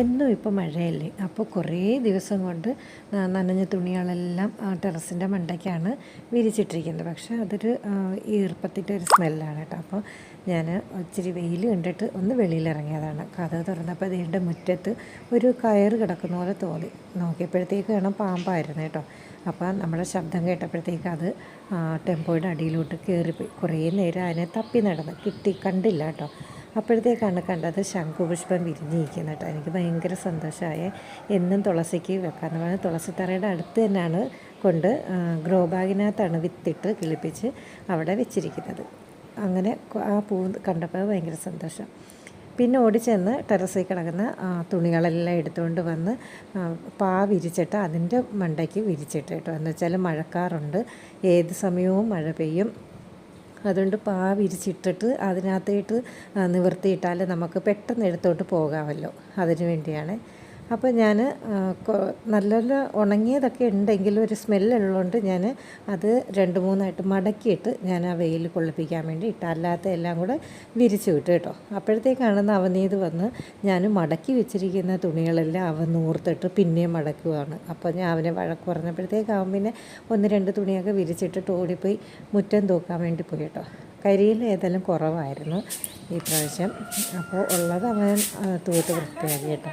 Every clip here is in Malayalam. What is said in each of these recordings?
എന്നും ഇപ്പോൾ മഴയല്ലേ. അപ്പോൾ കുറേ ദിവസം കൊണ്ട് നനഞ്ഞ തുണികളെല്ലാം ടെറസിന്റെ മണ്ടയ്ക്കാണ് വിരിച്ചിട്ടിരിക്കുന്നത്. പക്ഷേ അതൊരു ഈർപ്പത്തിന്റെ ഒരു സ്മെല്ലാണ് കേട്ടോ. അപ്പോൾ ഞാൻ ഇച്ചിരി വെയിൽ കണ്ടിട്ട് ഒന്ന് വെളിയിലിറങ്ങിയതാണ്. കഥ തുറന്നപ്പോൾ അതിന്റെ മുറ്റത്ത് ഒരു കയറ് കിടക്കുന്ന പോലെ തോന്നി. നോക്കിയപ്പോഴത്തേക്ക് വേണം പാമ്പായിരുന്നു കേട്ടോ. അപ്പോൾ നമ്മുടെ ശബ്ദം കേട്ടപ്പോഴത്തേക്ക് അത് ടെമ്പോയുടെ അടിയിലോട്ട് കയറിപ്പോയി കുറേ നേരം അതിനെ തപ്പി നടന്ന് കിട്ടി കണ്ടില്ല കേട്ടോ. അപ്പോഴത്തേക്കാണ് കണ്ടത് ശംഖുപുഷ്പം വിരിഞ്ഞിരിക്കുന്നത് കേട്ടോ. എനിക്ക് ഭയങ്കര സന്തോഷമായ. എന്നും തുളസിക്ക് വെക്കാമെന്ന് പറഞ്ഞാൽ തുളസിത്തറയുടെ അടുത്ത് തന്നെയാണ് കൊണ്ട് ഗ്രോ ബാഗിനകത്താണ് വിത്തിട്ട് കിളിപ്പിച്ച് അവിടെ വെച്ചിരിക്കുന്നത്. അങ്ങനെ ആ പൂ കണ്ടപ്പോൾ ഭയങ്കര സന്തോഷം. പിന്നെ ഓടിച്ചെന്ന് ടെറസിൽ കിടക്കുന്ന തുണികളെല്ലാം എടുത്തുകൊണ്ട് വന്ന് പാ വിരിച്ചിട്ട് അതിന്റെ മണ്ടയ്ക്ക് വിരിച്ചിട്ട് കേട്ടോ. എന്ന് വെച്ചാൽ മഴക്കാറുണ്ട്. ഏത് സമയവും മഴ പെയ്യും. അതുകൊണ്ട് പാ വിരിച്ചിട്ടിട്ട് അതിനകത്തേട്ട് നിവർത്തിയിട്ടാൽ നമുക്ക് പെട്ടെന്ന് എടുത്തോട്ട് പോകാമല്ലോ. അതിനു വേണ്ടിയാണ് അപ്പോൾ ഞാൻ നല്ല നല്ല ഉണങ്ങിയതൊക്കെ ഉണ്ടെങ്കിൽ ഒരു സ്മെല്ലുള്ളതുകൊണ്ട് ഞാൻ അത് രണ്ട് മൂന്നായിട്ട് മടക്കിയിട്ട് ഞാൻ ആ വെയിൽ കൊള്ളിപ്പിക്കാൻ വേണ്ടി ഇട്ട്. അല്ലാത്ത എല്ലാം കൂടെ വിരിച്ചു വിട്ടു കേട്ടോ. അപ്പോഴത്തേക്കാണ് നവനീത് വന്ന് ഞാൻ മടക്കി വെച്ചിരിക്കുന്ന തുണികളെല്ലാം അവൻ നൂർത്തിട്ട് പിന്നെയും മടക്കുകയാണ് അപ്പോൾ ഞാൻ അവനെ വഴക്ക് പറഞ്ഞപ്പോഴത്തേക്ക് അവൻ പിന്നെ ഒന്ന് രണ്ട് തുണിയൊക്കെ വിരിച്ചിട്ടിട്ട് ഓടിപ്പോയി മുറ്റം തൂക്കാൻ വേണ്ടി പോയി കേട്ടോ. കരിയിൽ ഏതെല്ലാം കുറവായിരുന്നു ഈ പ്രാവശ്യം. അപ്പോൾ ഉള്ളത് അവൻ തൂത്ത് വൃത്തിയാക്കി കേട്ടോ.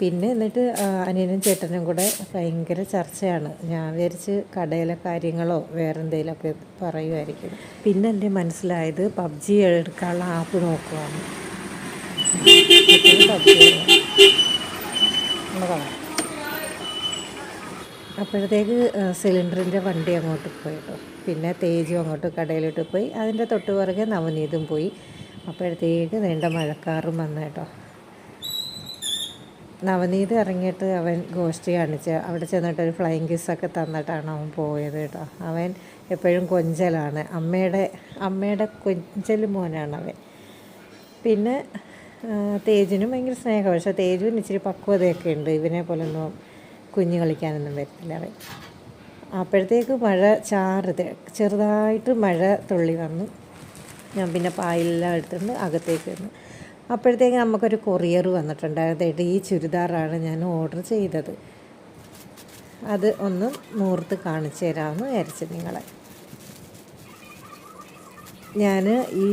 പിന്നെ എന്നിട്ട് അനിയനും ചേട്ടനും കൂടെ ഭയങ്കര ചർച്ചയാണ്. ഞാൻ വിചാരിച്ച് കടയിലെ കാര്യങ്ങളോ വേറെ എന്തെങ്കിലുമൊക്കെ പറയുമായിരിക്കും പിന്നെ എന്റെ മനസ്സിലായത് പബ്ജി എടുക്കാനുള്ള ആപ്പ് നോക്കുവാണ്. അപ്പോഴത്തേക്ക് സിലിണ്ടറിന്റെ വണ്ടി അങ്ങോട്ട് പോയിട്ടോ പിന്നെ തേജും അങ്ങോട്ട് കടയിലോട്ട് പോയി. അതിന്റെ തൊട്ട് പുറകെ നവനീതും പോയി. അപ്പോഴത്തേക്ക് നീണ്ട മഴക്കാറും വന്നു കേട്ടോ. നവനീത് ഇറങ്ങിയിട്ട് അവൻ ഗോഷ്ടി കാണിച്ച് അവിടെ ചെന്നിട്ട് ഒരു ഫ്ലൈങ് കിസ്സൊക്കെ തന്നിട്ടാണ് അവൻ പോയത് കേട്ടോ. അവൻ എപ്പോഴും കൊഞ്ചലാണ്. അമ്മയുടെ അമ്മയുടെ കൊഞ്ചൽ മോനാണ് അവൻ. പിന്നെ തേജിനും ഭയങ്കര സ്നേഹം. പക്ഷേ തേജുവിന് ഇച്ചിരി പക്വതയൊക്കെ ഉണ്ട്. ഇവനെ പോലൊന്നും കുഞ്ഞ് കളിക്കാനൊന്നും വരത്തില്ല അവൻ. അപ്പോഴത്തേക്ക് മഴ ചാറുത് ചെറുതായിട്ട് മഴ തുള്ളി വന്നു. ഞാൻ പിന്നെ പായെല്ലാം എടുത്തുകൊണ്ട് അകത്തേക്ക് വന്നു. അപ്പോഴത്തേക്ക് നമുക്കൊരു കൊറിയർ വന്നിട്ടുണ്ടായിരുന്നു. ഈ ചുരിദാറാണ് ഞാൻ ഓർഡർ ചെയ്തത്. അത് ഒന്ന് നൂർത്ത് കാണിച്ചു തരാമെന്ന് വിചാരിച്ചു നിങ്ങളെ. ഞാൻ ഈ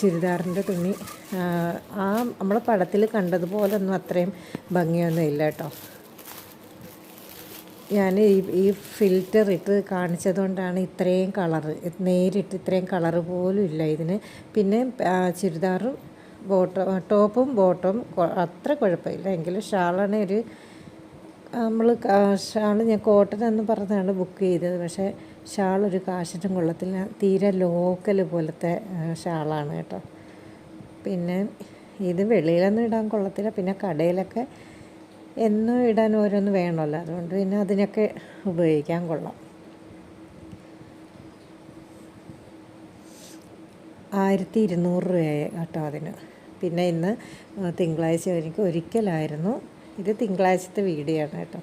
ചുരിദാറിന്റെ തുണി ആ, നമ്മളെ പടത്തിൽ കണ്ടതുപോലൊന്നും അത്രയും ഭംഗിയൊന്നും ഇല്ല കേട്ടോ. ഞാൻ ഈ ഈ ഫിൽറ്റർ ഇട്ട് കാണിച്ചതുകൊണ്ടാണ് ഇത്രയും കളറ് നേരിട്ട് ഇത്രയും കളറ് പോലും ഇല്ല ഇതിന്. പിന്നെ ചുരിദാറും ബോട്ടം ടോപ്പും ബോട്ടവും അത്ര കുഴപ്പമില്ല. എങ്കിലും ഷാളാണ് ഒരു നമ്മൾ ഷാൾ ഞാൻ കോട്ടൺ എന്ന് പറഞ്ഞാണ് ബുക്ക് ചെയ്തത്. പക്ഷേ ഷാൾ ഒരു കാശിനും കൊള്ളത്തില്ല തീരെ ലോക്കൽ പോലത്തെ ഷാളാണ് കേട്ടോ. പിന്നെ ഇത് വെളിയിലൊന്നും ഇടാൻ കൊള്ളത്തില്ല. പിന്നെ കടയിലൊക്കെ എന്നും ഇടാൻ ഓരോന്ന് വേണമല്ലോ. അതുകൊണ്ട് പിന്നെ അതിനൊക്കെ ഉപയോഗിക്കാൻ കൊള്ളാം. ആയിരത്തി ഇരുന്നൂറ് രൂപയായി കേട്ടോ അതിന്. പിന്നെ ഇന്ന് തിങ്കളാഴ്ച എനിക്ക് ഒരിക്കലായിരുന്നു. ഇത് തിങ്കളാഴ്ചത്തെ വീഡിയോ ആണ് കേട്ടോ.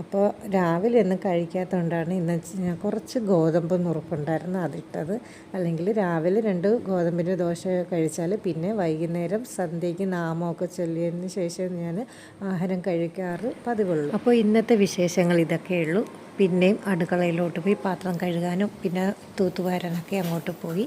അപ്പോൾ രാവിലെ ഒന്നും കഴിക്കാത്തതുകൊണ്ടാണ് ഇന്ന് ഞാൻ കുറച്ച് ഗോതമ്പ് നുറുക്കുണ്ടായിരുന്നു അതിട്ടത്. അല്ലെങ്കിൽ രാവിലെ രണ്ട് ഗോതമ്പിന്റെ ദോശ കഴിച്ചാൽ പിന്നെ വൈകുന്നേരം സന്ധ്യയ്ക്ക് നാമമൊക്കെ ചൊല്ലിയതിന് ശേഷം ഞാൻ ആഹാരം കഴിക്കാറ് പതിവുള്ളൂ. അപ്പോൾ ഇന്നത്തെ വിശേഷങ്ങൾ ഇതൊക്കെയുള്ളൂ പിന്നെയും അടുക്കളയിലോട്ട് പോയി പാത്രം കഴുകാനും പിന്നെ തൂത്തുവാരാനൊക്കെ അങ്ങോട്ട് പോയി.